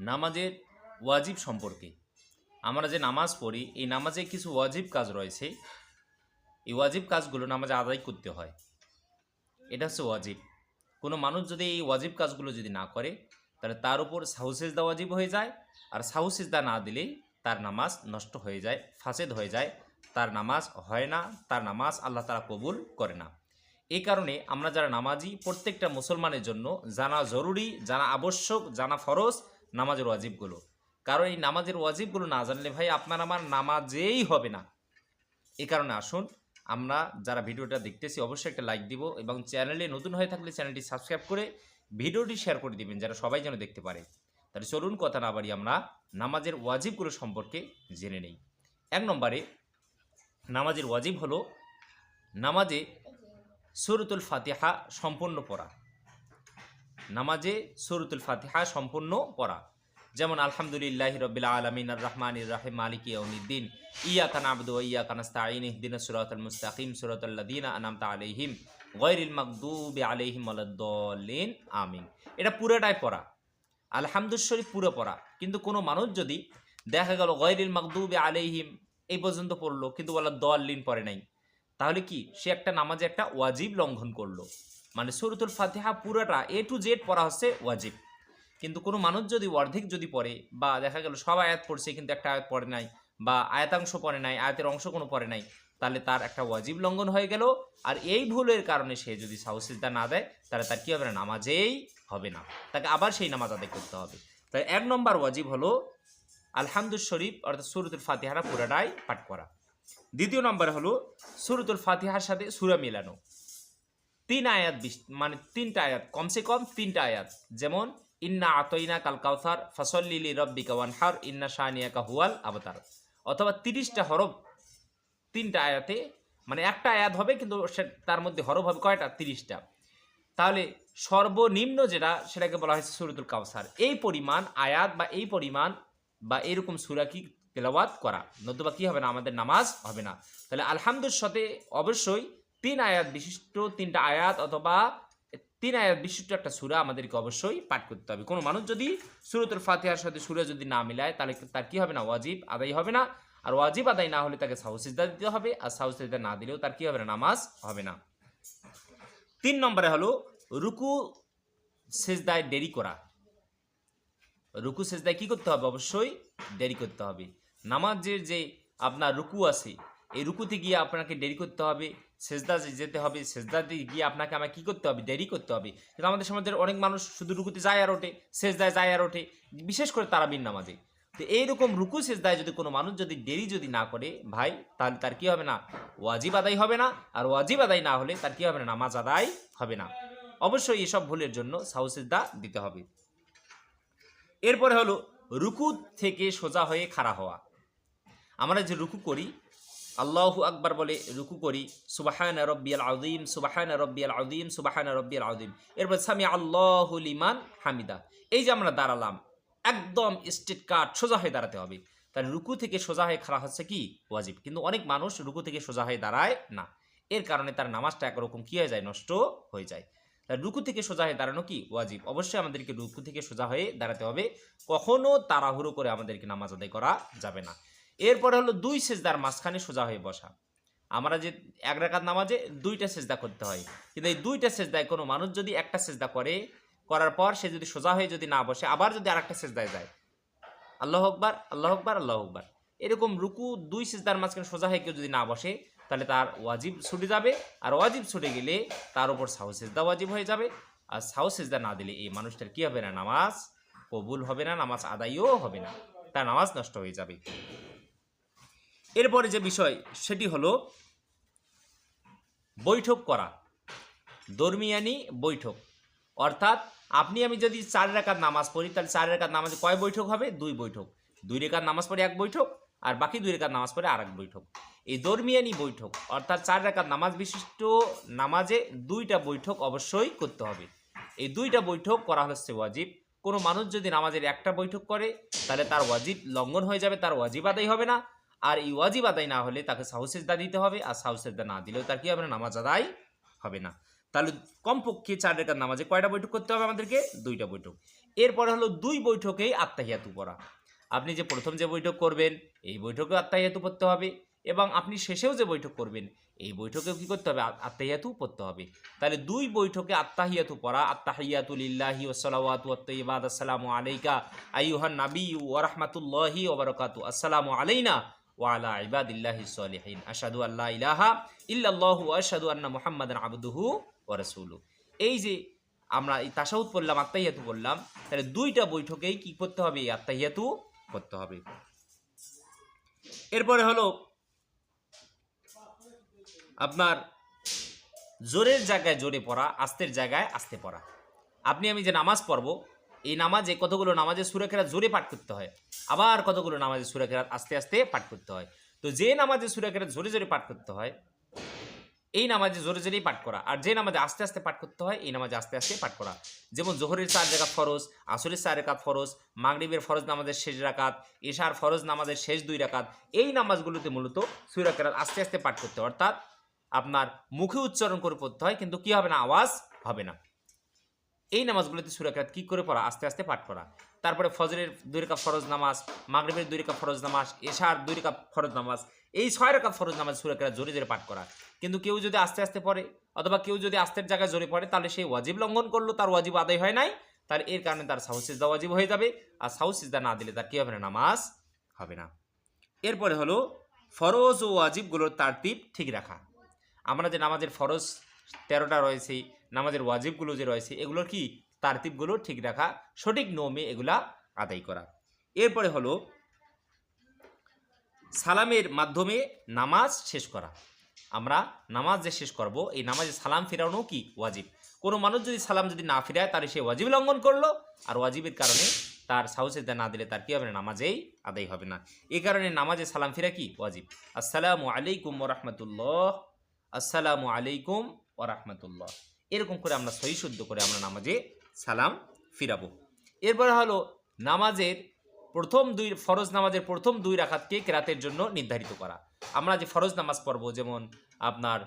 নামাজের ওয়াজিব সম্পর্কে। আমরা যে নামাজ পড়ি, এই নামাজে কিছু ওয়াজিব কাজ রয়েছে। এই ওয়াজিব কাজগুলো নামাজে আদায় করতে হয়। এটা হচ্ছে ওয়াজিব। কোনো মানুষ যদি এই ওয়াজিব কাজগুলো যদি না করে, তাহলে তার উপর সাহুসেজদা ওয়াজিব হয়ে যায়। আর সাহুসেজদা না দিলেই তার নামাজ নষ্ট হয়ে যায়, ফাসেদ হয়ে যায়। তার নামাজ হয় না, তার নামাজ আল্লাহ তারা কবুল করে না। এই কারণে আমরা যারা নামাজি, প্রত্যেকটা মুসলমানের জন্য জানা জরুরি, জানা আবশ্যক, জানা ফরজ নামাজের ওয়াজিবগুলো। কারণ এই নামাজের ওয়াজিবগুলো না জানলে ভাই আপনার আমার নামাজেই হবে না। এ কারণে আসুন, আমরা যারা ভিডিওটা দেখতেছি অবশ্যই একটা লাইক দিব এবং চ্যানেলে নতুন হয়ে থাকলে চ্যানেলটি সাবস্ক্রাইব করে ভিডিওটি শেয়ার করে দিবেন যারা সবাই যেন দেখতে পারে। তাহলে চলুন কথা না বাড়ি আমরা নামাজের ওয়াজিবগুলো সম্পর্কে জেনে নেই। এক নম্বরে, নামাজের ওয়াজিব হলো নামাজে সুরতুল ফাতিহা সম্পূর্ণ পড়া। নামাজে সুরতুল ফাতিহা সম্পূর্ণ পড়া। যেমন, আলহামদুলিল্লাহ রবিল আলমিন রহমান রাহিম, মালিক ইয়ৌমিদ্দিন ইয়া কান আবদু ইয়া কানাস্তাইন ইহদিন সুরাতুল মুস্তাকিম সুরাতুল্লাদিন আনামতা আলাইহিম গৈরিল মাকদুবি আলাইহিম আলাদ্দলিন আমিন। এটা পুরোটাই পড়া। আলহামদুল পুরো পড়া। কিন্তু কোনো মানুষ যদি দেখা গেল গৈরিল মাকদুবি আলাইহিম এই পর্যন্ত পড়ল, কিন্তু বলা দলিন পড়ে নাই, তাহলে কি সে একটা নামাজে একটা ওয়াজিব লঙ্ঘন করল? মানে সুরতুল ফাতিহা পুরোটা এ টু জেড পড়া হচ্ছে ওয়াজিব। কিন্তু কোনো মানুষ যদি অর্ধেক যদি পড়ে, বা দেখা গেল সব আয়াত পড়ছে কিন্তু একটা আয়াত পড়ে নাই, বা আয়াতাংশ পড়ে নাই, আয়াতের অংশ কোনো পড়ে নাই, তাহলে তার একটা ওয়াজিব লঙ্ঘন হয়ে গেল, আর এই ভুলের কারণে সে যদি সাহসিজদা না দেয়, তাহলে তার কী হবে না, নামাজেই হবে না। তাকে আবার সেই নামাজ আদায় করতে হবে। তাই এক নম্বর ওয়াজিব হলো আলহামদুল শরীফ, অর্থাৎ সুরতুল ফাতিহারা পুরাটাই পাঠ করা। দ্বিতীয় নম্বর হলো সুরতুল ফাতিহার সাথে সুরা মিলানো। তিন আয়াত মানে তিনটা আয়াত, কমসে কম তিনটা আয়াত। যেমন, ইন্না আতইনা কাল কাউসার ফসল্লিলি রব্বি কাওয়ানহার ইন্না শাহানিয়াকা হুয়াল আবতার। অথবা তিরিশটা হরফ তিনটা আয়াতে মানে একটা আয়াত হবে, কিন্তু তার মধ্যে হরফ হবে কয়টা? তিরিশটা। তাহলে সর্বনিম্ন যেটা, সেটাকে বলা হয়েছে সুরতুল কাউসার। এই পরিমাণ আয়াত বা এই পরিমাণ বা এরকম সুরা কি তেলাওয়াত করা? নতুবা কি হবে না? আমাদের নামাজ হবে না। তাহলে আলহামদুর সাথে অবশ্যই তিন আয়াত বিশিষ্ট তিনটা আয়াত অথবা তিন আয়াত বিশিষ্ট একটা সুরা আমাদেরকে অবশ্যই পাঠ করতে হবে। কোনো মানুষ যদি সুরতুল ফাতিহার সাথে সুরা যদি না মিলায়, তাহলে তার কি হবে না? ওয়াজিব আদায় হবে না। আর ওয়াজিব আদায় না হলে তাকে সাহসিজদা দিতে হবে আর সাহসিজদা না দিলেও তার কি হবে না? নামাজ হবে না। তিন নম্বরে হলো রুকু সেজদায় দেরি করা। রুকু সেজদায় কি করতে হবে? অবশ্যই দেরি করতে হবে। নামাজের যে আপনার রুকু আছে এই রুকুতে গিয়ে আপনাকে দেরি করতে হবে, সেজদা যেতে হবে সেজদাতে গিয়ে আপনাকে আমাকে কী করতে হবে? দেরি করতে হবে। কিন্তু আমাদের সমাজের অনেক মানুষ শুধু রুকুতে যায় আর ওঠে, সেজদায় যায় আর ওঠে, বিশেষ করে তারাবিন নামাজে। তো এইরকম রুকু সেজদায় যদি কোনো মানুষ যদি দেরি যদি না করে, ভাই, তাহলে তার কি হবে না? ওয়াজিব আদায় হবে না, আর ওয়াজিব আদায় না হলে তার কি হবে না? নামাজ আদায় হবে না। অবশ্যই এসব ভুলের জন্য সাহসেজদা দিতে হবে। এরপরে হলো রুকু থেকে সোজা হয়ে খাড়া হওয়া। আমরা যে রুকু করি আল্লাহু আকবার বলে রুকু করি, সুবাহান রব্বিয়াল আউদিম সুবাহান রব্বিয়াল আউদিম সুবাহান রব্বিয়াল আউদিম এরপর সামি আল্লাহ লিমান হামিদা। এই যে আমরা দাঁড়ালাম, একদম স্ট্রেট কাট, সোজা হয়ে দাঁড়াতে হবে। তাহলে রুকু থেকে সোজা হয়ে খাড়া হচ্ছে কি? ওয়াজিব। কিন্তু অনেক মানুষ রুকু থেকে সোজা হয়ে দাঁড়ায় না। এর কারণে তার নামাজটা একরকম কী হয়ে যায়? নষ্ট হয়ে যায়। তাহলে রুকু থেকে সোজা হয়ে দাঁড়ানো কি? ওয়াজিব। অবশ্যই আমাদেরকে রুকু থেকে সোজা হয়ে দাঁড়াতে হবে। কখনো তাড়াহুড়ো করে আমাদেরকে নামাজ আদায় করা যাবে না। এরপরে হলো দুই সেজদার মাঝখানে সোজা হয়ে বসা। আমরা যে এক রাকাত নামাজে দুইটা সেজদা করতে হয়। কিন্তু এই দুইটা সেজদায় কোনো মানুষ যদি একটা সেজদা করে, করার পর সে যদি সোজা হয়ে যদি না বসে, আবার যদি আরেকটা সেজদায় যায়। আল্লাহ আকবার আল্লাহ আকবার আল্লাহ আকবার। এরকম রুকু দুই সেজদার মাঝখানে সোজা হয়ে কেউ যদি না বসে, তাহলে তার ওয়াজিব ছুটে যাবে। আর ওয়াজিব ছুটে গেলে তার উপর সাহু সেজদা ওয়াজিব হয়ে যাবে। আর সাহু সেজদা না দিলে এই মানুষটার কি হবে না? নামাজ কবুল হবে না, নামাজ আদায়ও হবে না। তার নামাজ নষ্ট হয়ে যাবে। এরপরে যে বিষয়, সেটি হলো বৈঠক করা। দর্মিয়ানি বৈঠক। অর্থাৎ আপনি, আমি যদি চার রেখার নামাজ পড়ি, তাহলে চার রেখার নামাজে কয় বৈঠক হবে? দুই বৈঠক। দুই রেখার নামাজ পড়ে এক বৈঠক, আর বাকি দুই রেখার নামাজ পড়ে আর এক বৈঠক। এই দরমিয়ানি বৈঠক, অর্থাৎ চার রেখার নামাজ বিশিষ্ট নামাজে দুইটা বৈঠক অবশ্যই করতে হবে। এই দুইটা বৈঠক করা হচ্ছে ওয়াজিব। কোনো মানুষ যদি নামাজের একটা বৈঠক করে, তাহলে তার ওয়াজিব লঙ্ঘন হয়ে যাবে, তার ওয়াজিব আদায় হবে না। আর এই ওয়াজিব আদায় না হলে তাকে সাহসেজদা দিতে হবে, আর সাহসেজদা না দিলেও তার কি হবে না, নামাজ আদায় হবে না। তাহলে কমপক্ষে চার রেখার নামাজে কয়টা বৈঠক করতে হবে আমাদেরকে? দুইটা বৈঠক। এরপরে হলো দুই বৈঠকেই আত্মাহিয়াতু পড়া। আপনি যে প্রথম যে বৈঠক করবেন, এই বৈঠকেও আত্মাহিয়াতু পড়তে হবে, এবং আপনি শেষেও যে বৈঠক করবেন, এই বৈঠকেও কি করতে হবে? আত্মাহিয়াতু পড়তে হবে। তাহলে দুই বৈঠকে আত্মাহিয়াতু পড়া, আত্তাহিয়াতু লিল্লাহি ওয়াসসালাওয়াতু ওয়াত-তাইয়্যিবাত আসসালামু আলাইকা আইয়ুহান নাবী ওয়া রাহমাতুল্লাহি ওয়া বারাকাতু আসসালামু আলাইনা ওয়া আলা ইবাদিল্লাহি সলিহিন। আশহাদু আল্লা ইলাহা ইল্লাল্লাহু ওয়া আশহাদু আন্না মুহাম্মাদান আবদুহু ওয়া রাসূলুহু। এই যে আমরা এই তাশাহুদ পড়লাম আত্মাহিয়াতু পড়লাম, তাহলে দুইটা বৈঠকেই কি করতে হবে? আত্মাহিয়াতু করতে হবে। এরপরে হলো আপনার জোরের জায়গায় জোরে পড়া, আস্তের জায়গায় আস্তে পড়া। আপনি আমি যে নামাজ পড়ব এই নামাজে কতগুলো নামাজে সুরাখেরাত জোরে পাঠ করতে হয়? আবার কতগুলো নামাজে সুরাখেরাত আস্তে আস্তে পাঠ করতে হয়? তো যে নামাজে সুরাখেরাত জোরে জোরে পাঠ করতে হয়, এই নামাজে জোরে জোরেই পাঠ করা। আর যে নামাজে আস্তে আস্তে পাঠ করতে হয়, এই নামাজে আস্তে আস্তে পাঠ করা। যেমন জোহরের চার রেখাত ফরজ, আসরের চার রেখাত ফরজ, মাগরিবের ফরজ নামাজের শেষ রাকাত, এশার ফরজ নামাজের শেষ দুই রাকাত, এই নামাজগুলোতে মূলত সুরাকেরাত আস্তে আস্তে পাঠ করতে অর্থাৎ আপনার মুখে উচ্চারণ করে পড়তে হয়, কিন্তু কি হবে না? আওয়াজ হবে না। এই নামাজগুলোতে সুরাকাত কি করে পড়া? আস্তে আস্তে পাঠ করা তারপরে ফজরের দুই রেখা ফরজ নামাজ, মাগরিবের দুই রেখা ফরজ নামাজ, এশার দুই রেখা ফরজ নামাজ, এই ছয় রেখা ফরজ নামাজ সুরাকাত জোরে জোরে পাঠ করা। কিন্তু কেউ যদি আস্তে আস্তে পড়ে, অথবা কেউ যদি আস্তের জায়গায় জোরে পড়ে, তাহলে সেই ওয়াজিব লঙ্ঘন করল, তার ওয়াজিব আদায় হয় নাই তার এর কারণে তার সাহু সিজদা ওয়াজিব হয়ে যাবে, আর সাহু সিজদা না দিলে তার কি হবে না, নামাজ হবে না। এরপরে হলো ফরজ ও ওয়াজিবগুলোর তারতিব ঠিক রাখা। আমরা যে নামাজের ফরজ তেরোটা রয়েছে নামাজের ওয়াজিবগুলো যে রয়েছে, এগুলোর কি তারতিবগুলো ঠিক রাখা, সঠিক নিয়মে এগুলা আদায় করা। এরপরে হলো সালামের মাধ্যমে নামাজ শেষ করা। আমরা নামাজ যে শেষ করব, এই নামাজে সালাম ফেরানো কি ওয়াজিব? কোনো মানুষ যদি সালাম যদি না ফিরায়, তাহলে সে ওয়াজিব লঙ্ঘন করল। আর ওয়াজিবের কারণে তার সাহসিদা না দিলে, তার কি হবে না? নামাজেই আদায় হবে না। এই কারণে নামাজে সালাম ফিরা কি ওয়াজিব? আসসালামু আলাইকুম রহমতুল্লাহ। আসসালামু আলাইকুম ও রাহমাতুল্লাহ। এরকম করে আমরা সহি শুদ্ধ করে আমরা নামাজে সালাম ফিরাবো। এরপরে হলো নামাজের প্রথম দুই, ফরজ নামাজের প্রথম দুই রাখাতকে কেরাতের জন্য নির্ধারিত করা। আমরা যে ফরজ নামাজ পড়ব, যেমন আপনার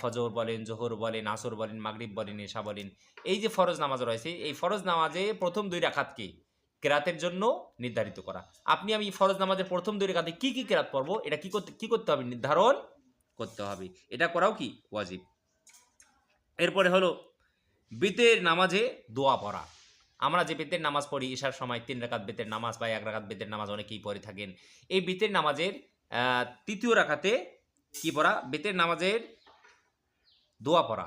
ফজর বলেন, জোহর বলেন, আসর বলেন, মাগরিব বলেন, এশা বলেন, এই যে ফরজ নামাজ রয়েছে, এই ফরজ নামাজে প্রথম দুই রাখাতকে কেরাতের জন্য নির্ধারিত করা। আপনি আমি ফরজ নামাজের প্রথম দুই রাখাতে কি কি কেরাত পড়ব, এটা কি করতে কি করতে হবে? নির্ধারণ করতে হবে। এটা করাও কি? ওয়াজিব। এরপরে হলো বেতের নামাজে দোয়া পড়া। আমরা যে বেতের নামাজ পড়ি, ঈশার সময় তিন রাকাত বেতের নামাজ বা এক রাকাত বেতের নামাজ অনেকেই পড়ে থাকেন। এই বেতের নামাজের তৃতীয় রাখাতে কি পড়া? বেতের নামাজের দোয়া পড়া।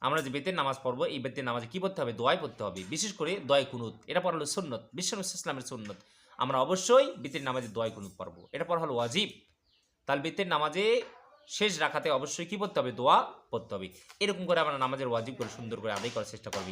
আমরা যে বেতের নামাজ পড়ব, এই বেতের নামাজে কি পড়তে হবে? দোয়াই পড়তে হবে। বিশেষ করে দয় কুনুত। এটা পড়া হলো সুন্নত। বিশ্বনবী ইসলামের সুন্নত। আমরা অবশ্যই বেতের নামাজে দয় কুনুত পড়ব। এটা পড়া হলো ওয়াজিব। তাহলে বেতের নামাজে শেষ রাখাতে অবশ্যই কি পড়তে হবে? দোয়া পড়তে হবে। এরকম করে আমরা নামাজের ওয়াজিব করে সুন্দর করে আদায় করার চেষ্টা করব